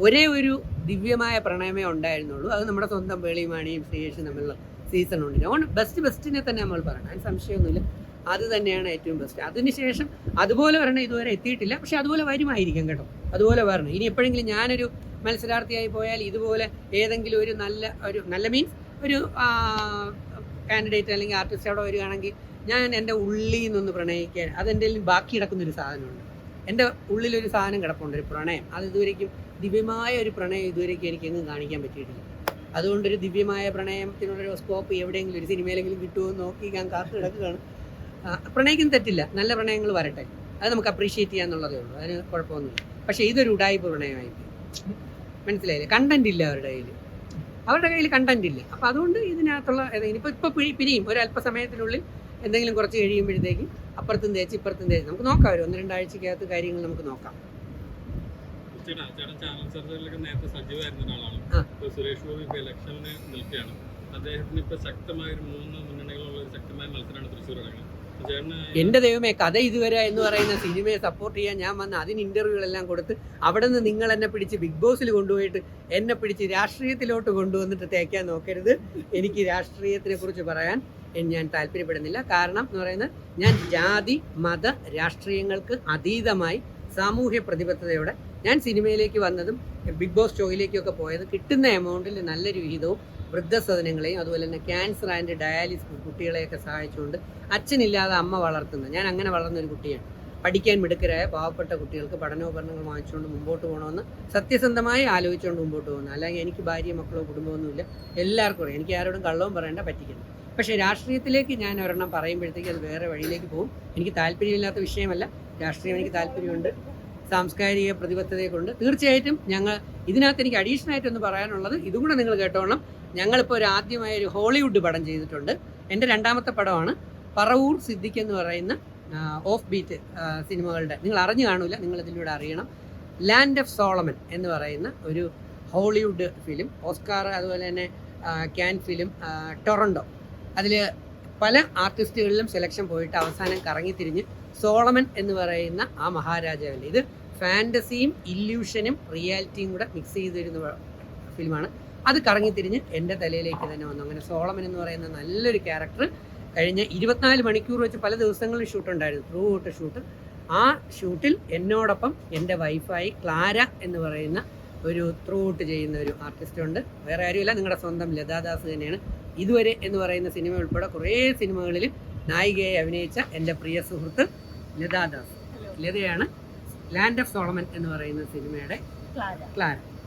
ഒരേ ഒരു ദിവ്യമായ പ്രണയമേ ഉണ്ടായിരുന്നുള്ളൂ. അത് നമ്മുടെ സ്വന്തം വേളിയുമാണിയും ശ്രീയേഷും തമ്മിലുള്ള സീസൺ ഉണ്ട്. അതുകൊണ്ട് ബെസ്റ്റ് ബെസ്റ്റിനെ തന്നെ നമ്മൾ പറയണം. അതിന് സംശയമൊന്നുമില്ല. അത് തന്നെയാണ് ഏറ്റവും ബെസ്റ്റ് അതിനുശേഷം അതുപോലെ വരണം ഇതുവരെ എത്തിയിട്ടില്ല. പക്ഷെ അതുപോലെ വരുമായിരിക്കും കേട്ടോ. അതുപോലെ വരണം. ഇനി എപ്പോഴെങ്കിലും ഞാനൊരു മത്സരാർത്ഥിയായി പോയാൽ ഇതുപോലെ ഏതെങ്കിലും ഒരു നല്ല ഒരു നല്ല മീൻസ് ഒരു കാൻഡിഡേറ്റ് അല്ലെങ്കിൽ ആർട്ടിസ്റ്റ് അവിടെ വരികയാണെങ്കിൽ ഞാൻ എന്റെ ഉള്ളിൽ നിന്നൊന്ന് പ്രണയിക്കാൻ അതെന്റെ ബാക്കി കിടക്കുന്നൊരു സാധനമുണ്ട്. എന്റെ ഉള്ളിലൊരു സാധനം കിടപ്പുണ്ട് ഒരു പ്രണയം. അത് ഇതുവരേക്കും ദിവ്യമായ ഒരു പ്രണയം ഇതുവരേക്കും എനിക്ക് എങ്ങും കാണിക്കാൻ പറ്റിയിട്ടില്ല. അതുകൊണ്ടൊരു ദിവ്യമായ പ്രണയത്തിനുള്ളൊരു സ്കോപ്പ് എവിടെയെങ്കിലും ഒരു സിനിമയിലെങ്കിലും കിട്ടുമെന്ന് നോക്കി ഞാൻ കാത്തു കിടക്കുകയാണ്. പ്രണയിക്കും തെറ്റില്ല. നല്ല പ്രണയങ്ങൾ വരട്ടെ. അത് നമുക്ക് അപ്രീഷിയേറ്റ് ചെയ്യാന്നുള്ളതേ ഉള്ളൂ. അതിന് കുഴപ്പമൊന്നുമില്ല. പക്ഷേ ഇതൊരു ഉടായ്പ പ്രണയമായി മനസ്സിലായില്ലേ? കണ്ടന്റ് ഇല്ല അവരുടെ കയ്യിൽ അവരുടെ കയ്യിൽ കണ്ടന്റ് ഇല്ല. അപ്പോൾ അതുകൊണ്ട് ഇതിനകത്തുള്ള ഇനിയിപ്പോൾ ഇപ്പോൾ പിരി പിരിയും ഒരു അല്പസമയത്തിനുള്ളിൽ എന്തെങ്കിലും കുറച്ച് കഴിയുമ്പോഴത്തേക്കും അപ്പുറത്തും തേച്ച് ഇപ്പുറത്തും തേച്ച്. നമുക്ക് നോക്കാം ഒരു ഒന്ന് രണ്ടാഴ്ചക്കകത്ത് കാര്യങ്ങൾ നമുക്ക് നോക്കാം. ചേട്ടാ ചേട്ടൻ ചാനൽ ചർച്ചകളിലൊക്കെ നേരത്തെ സജീവമായിരുന്ന ഒരാളാണ്. സുരേഷ് ഗോപി ഇപ്പൊ നിൽക്കുകയാണ്. അദ്ദേഹത്തിന് ഇപ്പൊ ശക്തമായ ഒരു മൂന്ന് മുന്നണികളുള്ള ഒരു ശക്തമായ മത്സരമാണ് തൃശ്ശൂർ ചേട്ടന് എന്റെ ദൈവമേ കഥ ഇതുവരെ എന്ന് പറയുന്ന സിനിമയെ സപ്പോർട്ട് ചെയ്യാൻ ഞാൻ വന്ന് അതിന് ഇന്റർവ്യൂകളെല്ലാം കൊടുത്ത് അവിടെ നിന്ന് നിങ്ങൾ എന്നെ പിടിച്ച് ബിഗ് ബോസിൽ കൊണ്ടുപോയിട്ട് എന്നെ പിടിച്ച് രാഷ്ട്രീയത്തിലോട്ട് കൊണ്ടുവന്നിട്ട് തേക്കാൻ നോക്കരുത്. എനിക്ക് രാഷ്ട്രീയത്തിനെ കുറിച്ച് പറയാൻ ഞാൻ താല്പര്യപ്പെടുന്നില്ല. കാരണം എന്ന് പറയുന്നത് ഞാൻ ജാതി മത രാഷ്ട്രീയങ്ങൾക്ക് അതീതമായി സാമൂഹ്യ പ്രതിബദ്ധതയോടെ ഞാൻ സിനിമയിലേക്ക് വന്നതും ബിഗ് ബോസ് ഷോയിലേക്കൊക്കെ പോയത് കിട്ടുന്ന എമൗണ്ടിൽ നല്ലൊരു വിഹിതവും വൃദ്ധസദനങ്ങളെയും അതുപോലെ തന്നെ ക്യാൻസർ ആൻഡ് ഡയാലിസിസ് കുട്ടികളെയൊക്കെ സഹായിച്ചുകൊണ്ട് അച്ഛനില്ലാതെ അമ്മ വളർത്തുന്നത് ഞാൻ അങ്ങനെ വളർന്ന ഒരു കുട്ടിയാണ്. പഠിക്കാൻ മിടുക്കരായ പാവപ്പെട്ട കുട്ടികൾക്ക് പഠനോപകരണങ്ങൾ വാങ്ങിച്ചുകൊണ്ട് മുമ്പോട്ട് പോകണമെന്ന് സത്യസന്ധമായി ആലോചിച്ചുകൊണ്ട് മുമ്പോട്ട് പോകുന്നത് അല്ലെങ്കിൽ എനിക്ക് ഭാര്യ മക്കളോ കുടുംബമൊന്നുമില്ല. എല്ലാവർക്കും എനിക്ക് ആരോടും കള്ളവും പറയേണ്ട പറ്റിക്കുന്നു പക്ഷേ രാഷ്ട്രീയത്തിലേക്ക് ഞാൻ ഒരെണ്ണം പറയുമ്പോഴത്തേക്ക് അത് വേറെ വഴിയിലേക്ക് പോകും. എനിക്ക് താല്പര്യമില്ലാത്ത വിഷയമല്ല. രാഷ്ട്രീയം എനിക്ക് താല്പര്യമുണ്ട്. സാംസ്കാരിക പ്രതിബദ്ധതയെ കൊണ്ട് തീർച്ചയായിട്ടും ഞങ്ങൾ ഇതിനകത്ത് എനിക്ക് അഡീഷണൽ ആയിട്ടൊന്ന് പറയാനുള്ളത് ഇതും കൂടെ നിങ്ങൾ കേട്ടോണം. ഞങ്ങളിപ്പോൾ ഒരു ആദ്യമായ ഒരു ഹോളിവുഡ് പടം ചെയ്തിട്ടുണ്ട്. എന്റെ രണ്ടാമത്തെ പടമാണ് പറവൂർ സിദ്ദിഖ് എന്ന് പറയുന്ന ഓഫ് ബീറ്റ് സിനിമകളുടെ. നിങ്ങൾ അറിഞ്ഞു കാണൂല നിങ്ങൾ ഇതിലൂടെ അറിയണം. ലാൻഡ് ഓഫ് സോളമൻ എന്ന് പറയുന്ന ഒരു ഹോളിവുഡ് ഫിലിം ഓസ്കാർ അതുപോലെ തന്നെ ക്യാൻ ഫിലിം ടൊറണ്ടോ അതിൽ പല ആർട്ടിസ്റ്റുകളിലും സെലക്ഷൻ പോയിട്ട് അവസാനം കറങ്ങി കറങ്ങിത്തിരിഞ്ഞ് സോളമൻ എന്ന് പറയുന്ന ആ മഹാരാജാവിന്റെ. ഇത് ഫാന്റസിയും ഇല്യൂഷനും റിയാലിറ്റിയും കൂടെ മിക്സ് ചെയ്തിരുന്ന ഫിലിമാണ് അത് കറങ്ങിത്തിരിഞ്ഞ് എന്റെ തലയിലേക്ക് തന്നെ വന്നു. അങ്ങനെ സോളമൻ എന്ന് പറയുന്ന നല്ലൊരു ക്യാരക്ടർ കഴിഞ്ഞ ഇരുപത്തിനാല് മണിക്കൂർ വെച്ച് പല ദിവസങ്ങളിൽ ഷൂട്ട് ഉണ്ടായിരുന്നു. ത്രൂ ഔട്ട് ഷൂട്ട് ആ ഷൂട്ടിൽ എന്നോടൊപ്പം എന്റെ വൈഫായി ക്ലാര എന്ന് പറയുന്ന ഒരു ത്രൂ ഔട്ട് ചെയ്യുന്ന ഒരു ആർട്ടിസ്റ്റ് ഉണ്ട്. വേറെ ആരുമില്ല. നിങ്ങളുടെ സ്വന്തം ലതാദാസ് തന്നെയാണ്. ഇതുവരെ എന്ന് പറയുന്ന സിനിമ ഉൾപ്പെടെ കുറേ സിനിമകളിൽ നായികയായി അഭിനയിച്ച എന്റെ പ്രിയ സുഹൃത്ത് ലതാദാസ്. ലതയാണ് ലാൻഡ് ഓഫ് സോളമൻ എന്ന് പറയുന്ന സിനിമയുടെ ക്ലാര.